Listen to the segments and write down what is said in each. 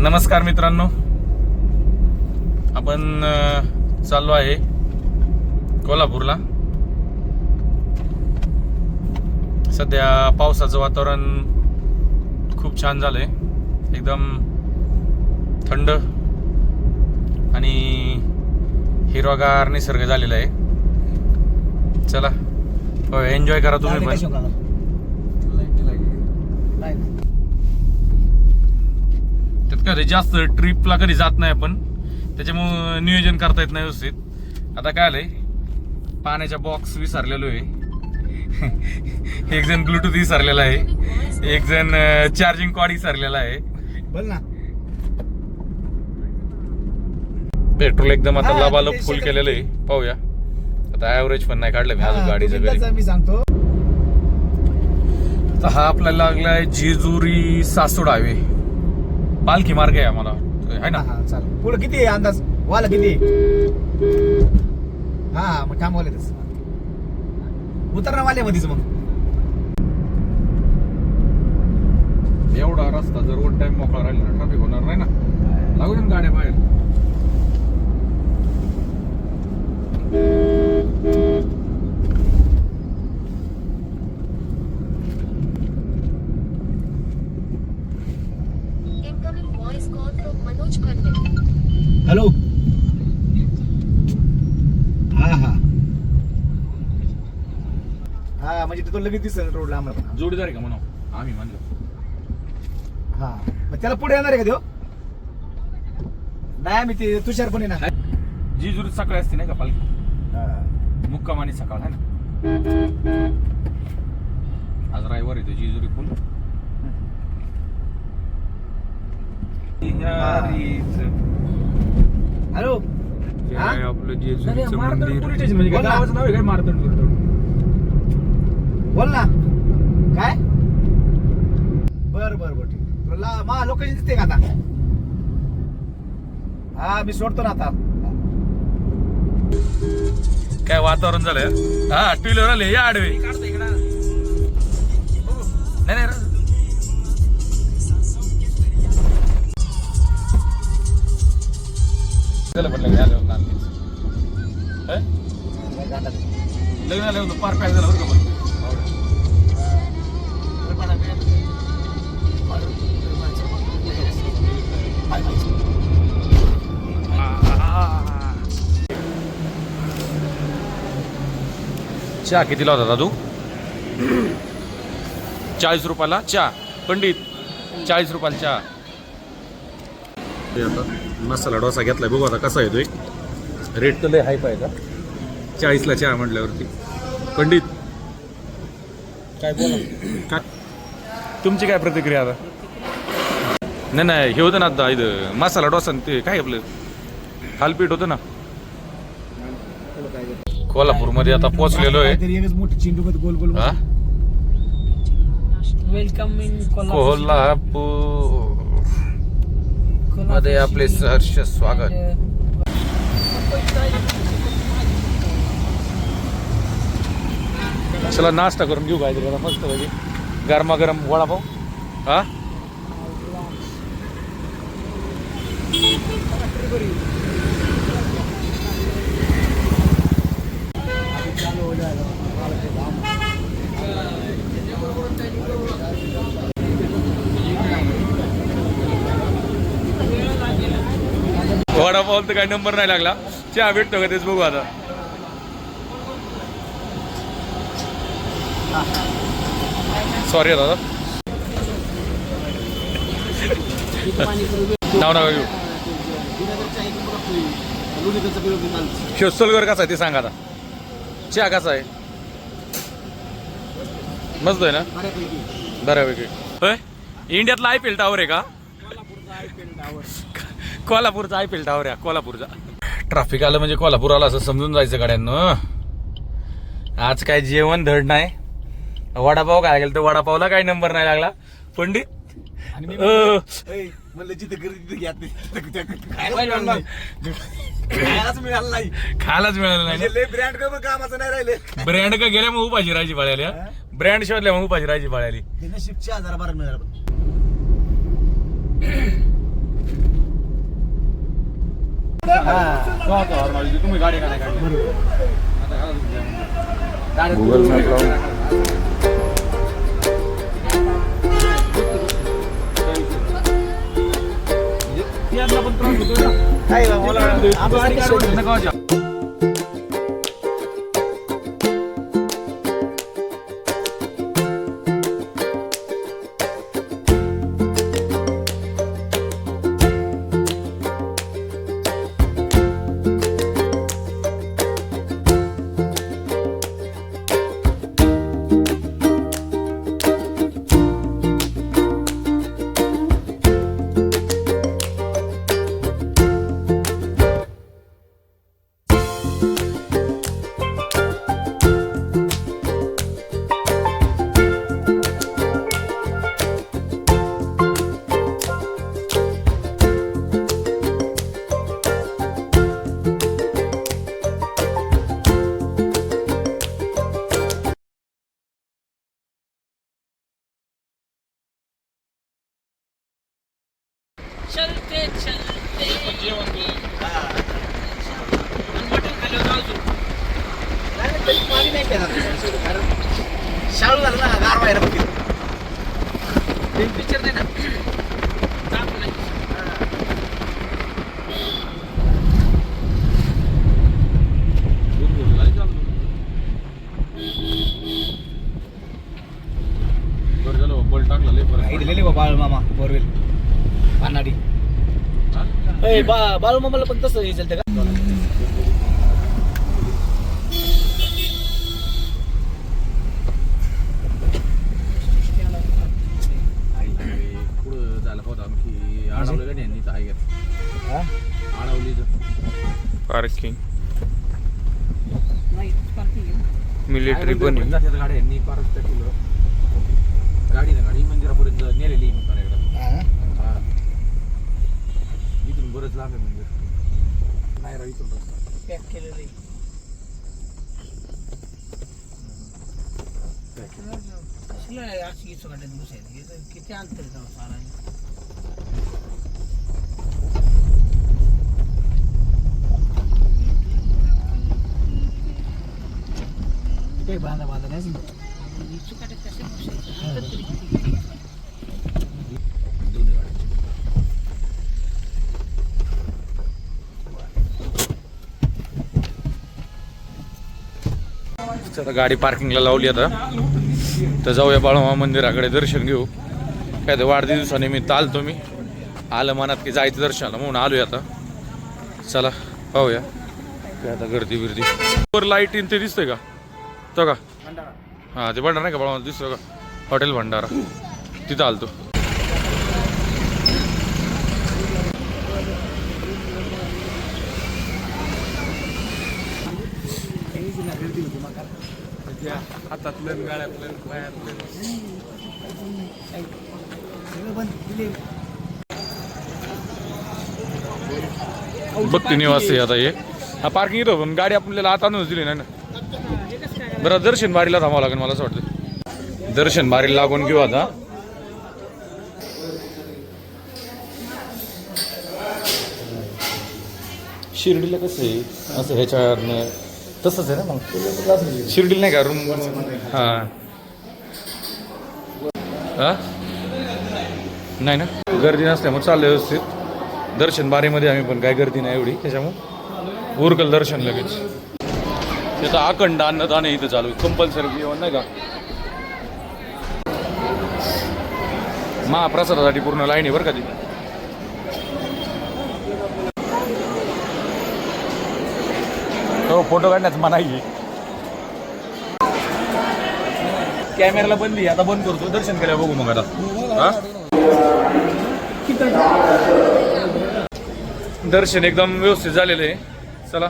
नमस्कार मित्रांनो. आपण चाललो आहे कोल्हापूरला. सध्या पावसाचं वातावरण खूप छान झालंय. एकदम थंड आणि हिरवागार निसर्ग झालेला आहे. चला एन्जॉय करा तुम्ही पण. कधी जास्त ट्रिपला कधी जात नाही आपण. त्याच्यामुळं नियोजन करता येत नाही व्यवस्थित. आता काय आलंय? पाण्याच्या बॉक्स विसरलेलो आहे. एक जण ब्लूटूथ विसरलेला आहे. एक जण चार्जिंग कॉड विसरलेला आहे. बोल ना. पेट्रोल एकदम आता हा, लबालब ते फुल शेतात- केलेलं आहे. पाहूया. आता ऍव्हरेज पण नाही काढलं मी अजून हा, गाडीचं घरी. मी सांगतो. तर हा आपल्याला लागलाय जेजुरी सासोड हायवे पालखी मार्ग आहे आम्हाला आहे ना? हा चाल। पुढे किती आहे अंदाज? वाला किती हा मग थांबवले तस. उतरणं वाले मध्येच मग. एवढा रस्ता जर वन टाइम मोकळा राहिला ना ट्रॅफिक होणार नाही ना. लागू दे ना गाड्या बाहेर. हा म्हणजे तिथून लगेच दिसेल रोडला आम्हाला पण. जोडीदार आहे का म्हणा आम्ही म्हणलं. हा. मग त्याला पुढे येणार आहे का देव नाही मी ते तुषार पण येणार. जेजुरी सकाळी असते नाही का पालखी? हा. मुक्काम आणि सकाळ आहे ना? आज रविवार येतो जेजुरी फुल. हॅलो? हा? आपलं अरे, जेजुरीचं मारतंड मंदिर. पोलीस स्टेशन म्हणजे काय? गावाचं नाव आहे काय मारतंड बोल ना. काय? बर बर बर ठीक. मा लोकेशन दिसते का आता? हा मी सोडतो ना आता. काय वातावरण झालंय? हा टू व्हीलर आले या आडवे. नाही नाही लग्न आलं होतं पार पॅक झालं बरं का चहा कितीला होता दादू? चाळीस रुपयाला चहा. पंडित चाळीस रुपयाला चहा. आता मसाला डोसा घेतलाय. बघू आता कसा येतोय. रेट तर लय हाय पाहिजे चाळीसला चहा म्हटल्यावरती. पंडित काय बोला? काय? तुमची काय प्रतिक्रिया आता? नाही नाही हे होतं ना आता इथं. मसाला डोसा ते काय आपलं? थालपीठ होतं ना? कोल्हापूरमध्ये आता पोहोचलेलो आहे. काहीतरी एकच मोठी चिंडू मध्ये गोल गोल हा? वेलकम इन कोल्हापूरमध्ये आपले सहर्ष स्वागत. चला नाश्ता करून घेऊ काहीतरी आता मस्त पैकी. गरमागरम वडापाव. हा? वडापाव तर काही नंबर नाही लागला. चहा भेटतो का तेच बघू आता. सॉरी दादा नाव नका घेऊ. शोसलगर कसा आहे ते सांगा आता. चहा कसा आहे? मस्त आहे ना? बऱ्यापैकी. होय? इंडियातला आय पी एल टावर आहे का? कोल्हापूरचा आय पी एल टावर आहे कोल्हापूरचा. ट्रॅफिक आलं म्हणजे कोल्हापूर आलं असं समजून जायचं गाड्यांनो. आज काय जेवण धड नाही. वडापाव काय गेलं तर वडापावला काही नंबर नाही लागला. पंडित? आणि मी अ. म्हणलं जिथे गर्दी तिथे घ्या खायलाच मिळालं नाही. खायलाच मिळालं नाही. म्हणजे लय ब्रँड का मग कामाचं नाही राहिले. ब्रँड का गेल्या मग उपाशी राहायची पाळ्याला ब्रँड शोधल्या मग उपाशी राहायची पाळ्याली नशीबच्या हजार बारा मिळाला तुम्ही गाडी काय गुगल मॅप होतो ना. काय बा, पिक्चर नाही ना जात नाही दूध बोलला, लय. बरं झालं बा, बल टाकला लय बरं. आई दिलेली बा बाळ मामा बोरवेल पानाडी हा? ए, बा बाळू मामाला पण तसं हे चालतं का मिलिटरी पण आहे. गाड्या यांनी पारच त्या केलं गाडी ना गाडी मंदिरापर्यंत नेलेली मी माझ्याकडे हा? हा. इथून बरंच लांब आहे मंदिर. नाही राव इथून रस्ता. पॅक केलेलं. आहे आहे? अशी बसायचं इथं किती अंतर आहे तेव्हा सारा. काही बांधा बांधा नाही आता गाडी पार्किंगला लावली आता. तर जाऊया बाळोमा मंदिराकडे दर्शन घेऊ. काय तर वाढदिवसानिमित्त आलतो मी. आलं मनात की जायचं दर्शनाला म्हणून आलोय आता. चला पाहूया. काय आता गर्दी बिर्दी वर लाइट इन ते दिसतंय का? तो का? हां ते भंडारा नाही का दिसतो का? हॉटेल भंडारा. तिथं आलतो. हातातलं गाड्यातलं पायातलं. भक्ती निवास आता हे. हा पार्किंग इथं पण गाडी आपल्याला आता आणूनच दिली नाही ना. बरं दर्शन बारीला थांबावं लागेल मला असं वाटतं. दर्शन बारीला लागून घेऊ आता. शिर्डीला कसं आहे? असं ह्याच्या तसंच आहे ना मग? शिर्डीला नाही का रूम हां. हा? नाही ना? गर्दी नसते मग चाललं व्यवस्थित. दर्शन बारीमध्ये आम्ही पण काय गर्दी नाही एवढी त्याच्यामुळं. उरकल दर्शन लगेच. त्याचं अखंड अन्नदान आहे इथं चालू कंपल्सरी जेवण नाही का? महाप्रसादासाठी पूर्ण लाईन आहे बरं का ती हो फोटो काढण्याच मनाई आहे. कॅमेराला बंदी आता बंद करतो. दर्शन केल्या बघू मग आता. हा? दर्शन एकदम व्यवस्थित झालेलं आहे. चला.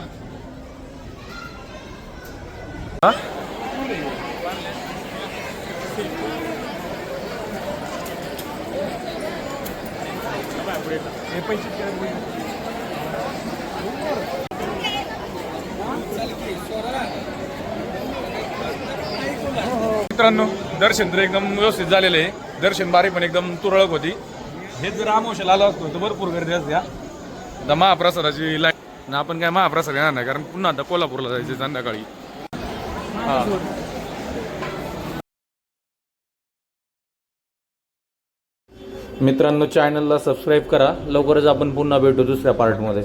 मित्रांनो दर्शन तर एकदम व्यवस्थित झालेलं आहे. दर्शन बारी पण एकदम तुरळक होती. हे जर आमोशाला आलं असतो तर भरपूर गर्दी असते आता महाप्रसादाची लाइट आपण काय महाप्रसाद येणार नाही कारण पुन्हा आता कोल्हापूरला जायचं संध्याकाळी. हा. मित्रांनो चॅनलला सबस्क्राईब करा. लवकरच आपण पुन्हा भेटू दुसऱ्या पार्टमध्ये